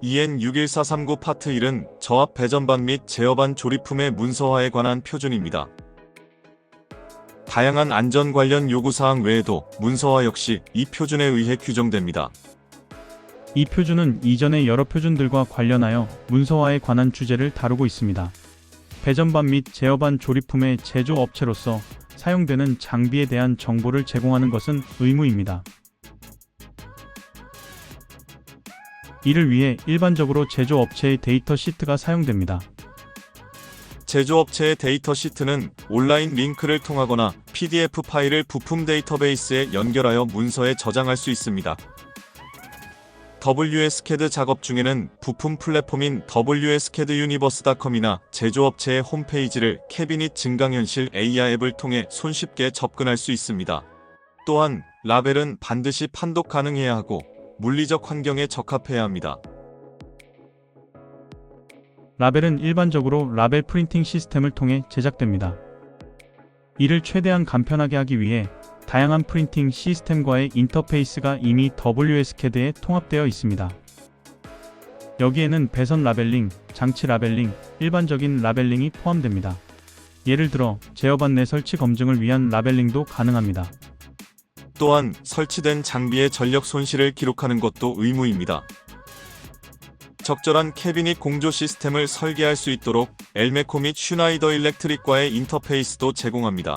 EN 61439 파트 1은 저압 배전반 및 제어반 조립품의 문서화에 관한 표준입니다. 다양한 안전 관련 요구사항 외에도 문서화 역시 이 표준에 의해 규정됩니다. 이 표준은 이전의 여러 표준들과 관련하여 문서화에 관한 주제를 다루고 있습니다. 배전반 및 제어반 조립품의 제조업체로서 사용되는 장비에 대한 정보를 제공하는 것은 의무입니다. 이를 위해 일반적으로 제조업체의 데이터 시트가 사용됩니다. 제조업체의 데이터 시트는 온라인 링크를 통하거나 PDF 파일을 부품 데이터베이스에 연결하여 문서에 저장할 수 있습니다. WSCAD 작업 중에는 부품 플랫폼인 WSCAD 유니버스.com이나 제조업체의 홈페이지를 캐비닛 증강현실 AR 앱을 통해 손쉽게 접근할 수 있습니다. 또한 라벨은 반드시 판독 가능해야 하고 물리적 환경에 적합해야 합니다. 라벨은 일반적으로 라벨 프린팅 시스템을 통해 제작됩니다. 이를 최대한 간편하게 하기 위해 다양한 프린팅 시스템과의 인터페이스가 이미 WSCAD에 통합되어 있습니다. 여기에는 배선 라벨링, 장치 라벨링, 일반적인 라벨링이 포함됩니다. 예를 들어 제어반 내 설치 검증을 위한 라벨링도 가능합니다. 또한 설치된 장비의 전력 손실을 기록하는 것도 의무입니다. 적절한 캐비닛 공조 시스템을 설계할 수 있도록 엘메코 및 슈나이더 일렉트릭과의 인터페이스도 제공합니다.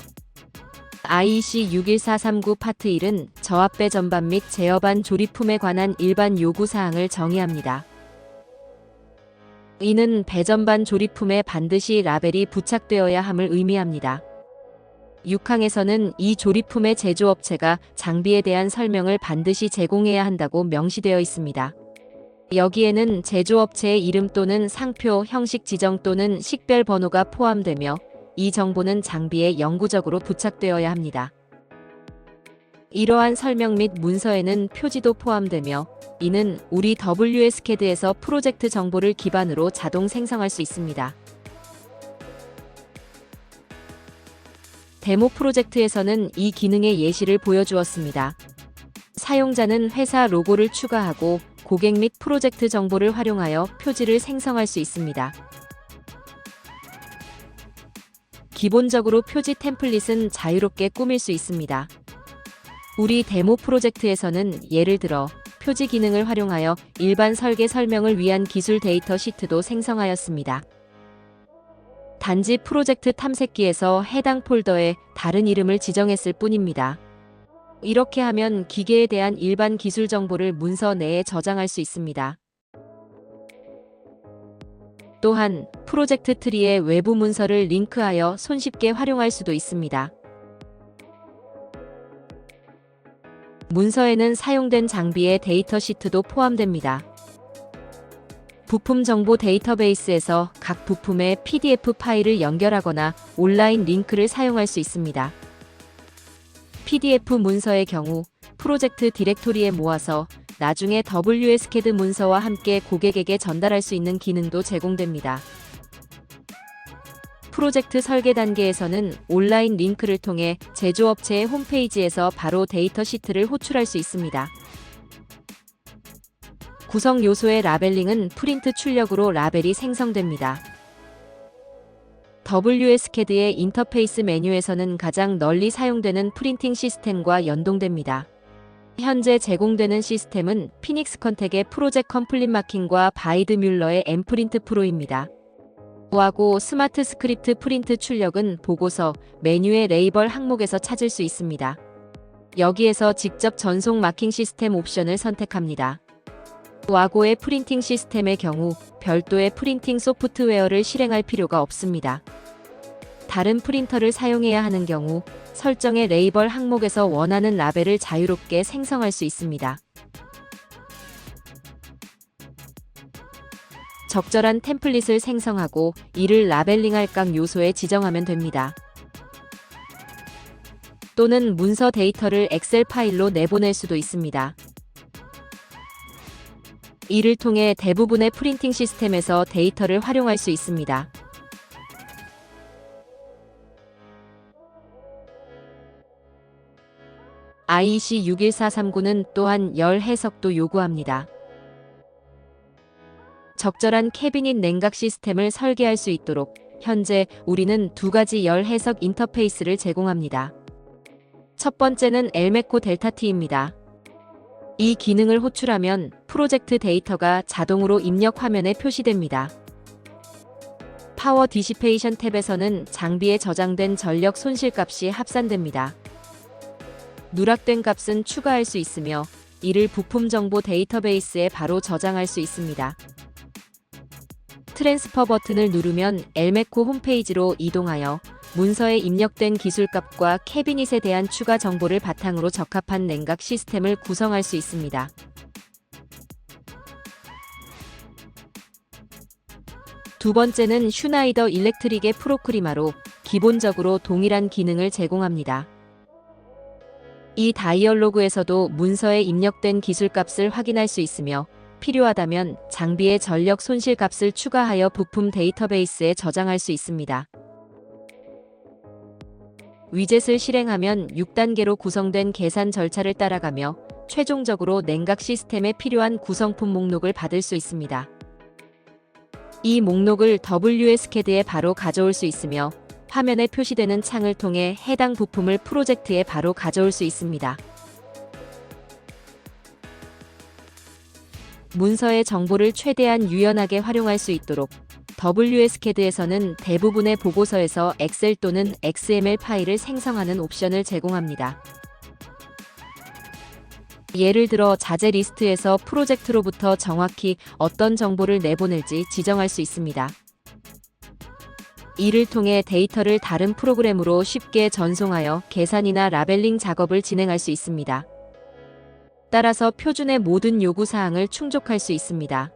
IEC 61439 파트 1은 저압배 전반 및 제어반 조립품에 관한 일반 요구 사항을 정의합니다. 이는 배전반 조립품에 반드시 라벨이 부착되어야 함을 의미합니다. 6항에서는 이 조립품의 제조업체가 장비에 대한 설명을 반드시 제공해야 한다고 명시되어 있습니다. 여기에는 제조업체의 이름 또는 상표, 형식 지정 또는 식별 번호가 포함되며 이 정보는 장비에 영구적으로 부착되어야 합니다. 이러한 설명 및 문서에는 표지도 포함되며 이는 우리 WSCAD에서 프로젝트 정보를 기반으로 자동 생성할 수 있습니다. 데모 프로젝트에서는 이 기능의 예시를 보여주었습니다. 사용자는 회사 로고를 추가하고 고객 및 프로젝트 정보를 활용하여 표지를 생성할 수 있습니다. 기본적으로 표지 템플릿은 자유롭게 꾸밀 수 있습니다. 우리 데모 프로젝트에서는 예를 들어 표지 기능을 활용하여 일반 설계 설명을 위한 기술 데이터 시트도 생성하였습니다. 단지 프로젝트 탐색기에서 해당 폴더에 다른 이름을 지정했을 뿐입니다. 이렇게 하면 기계에 대한 일반 기술 정보를 문서 내에 저장할 수 있습니다. 또한 프로젝트 트리의 외부 문서를 링크하여 손쉽게 활용할 수도 있습니다. 문서에는 사용된 장비의 데이터 시트도 포함됩니다. 부품 정보 데이터베이스에서 각 부품의 PDF 파일을 연결하거나 온라인 링크를 사용할 수 있습니다. PDF 문서의 경우 프로젝트 디렉토리에 모아서 나중에 WSCAD 문서와 함께 고객에게 전달할 수 있는 기능도 제공됩니다. 프로젝트 설계 단계에서는 온라인 링크를 통해 제조업체의 홈페이지에서 바로 데이터 시트를 호출할 수 있습니다. 구성 요소의 라벨링은 프린트 출력으로 라벨이 생성됩니다. WSCAD의 인터페이스 메뉴에서는 가장 널리 사용되는 프린팅 시스템과 연동됩니다. 현재 제공되는 시스템은 피닉스 컨텍의 프로젝트 컴플릿 마킹과 바이드 뮬러의 엠프린트 프로입니다. 하고 스마트 스크립트 프린트 출력은 보고서 메뉴의 레이벌 항목에서 찾을 수 있습니다. 여기에서 직접 전송 마킹 시스템 옵션을 선택합니다. 와고의 프린팅 시스템의 경우 별도의 프린팅 소프트웨어를 실행할 필요가 없습니다. 다른 프린터를 사용해야 하는 경우 설정의 레이벌 항목에서 원하는 라벨을 자유롭게 생성할 수 있습니다. 적절한 템플릿을 생성하고 이를 라벨링할 각 요소에 지정하면 됩니다. 또는 문서 데이터를 엑셀 파일로 내보낼 수도 있습니다. 이를 통해 대부분의 프린팅 시스템에서 데이터를 활용할 수 있습니다. IEC 61439는 또한 열 해석도 요구합니다. 적절한 캐비닛 냉각 시스템을 설계할 수 있도록 현재 우리는 두 가지 열 해석 인터페이스를 제공합니다. 첫 번째는 엘메코 델타 T입니다. 이 기능을 호출하면 프로젝트 데이터가 자동으로 입력 화면에 표시됩니다. 파워 디시페이션 탭에서는 장비에 저장된 전력 손실 값이 합산됩니다. 누락된 값은 추가할 수 있으며 이를 부품 정보 데이터베이스에 바로 저장할 수 있습니다. 트랜스퍼 버튼을 누르면 엘메코 홈페이지로 이동하여 문서에 입력된 기술값과 캐비닛에 대한 추가 정보를 바탕으로 적합한 냉각 시스템을 구성할 수 있습니다. 두 번째는 슈나이더 일렉트릭의 프로크리마로 기본적으로 동일한 기능을 제공합니다. 이 다이얼로그에서도 문서에 입력된 기술값을 확인할 수 있으며 필요하다면 장비의 전력 손실 값을 추가하여 부품 데이터베이스에 저장할 수 있습니다. 위젯을 실행하면 6단계로 구성된 계산 절차를 따라가며 최종적으로 냉각 시스템에 필요한 구성품 목록을 받을 수 있습니다. 이 목록을 WSCAD에 바로 가져올 수 있으며 화면에 표시되는 창을 통해 해당 부품을 프로젝트에 바로 가져올 수 있습니다. 문서의 정보를 최대한 유연하게 활용할 수 있도록 WSCAD에서는 대부분의 보고서에서 엑셀 또는 XML 파일을 생성하는 옵션을 제공합니다. 예를 들어 자재 리스트에서 프로젝트로부터 정확히 어떤 정보를 내보낼지 지정할 수 있습니다. 이를 통해 데이터를 다른 프로그램으로 쉽게 전송하여 계산이나 라벨링 작업을 진행할 수 있습니다. 따라서 표준의 모든 요구 사항을 충족할 수 있습니다.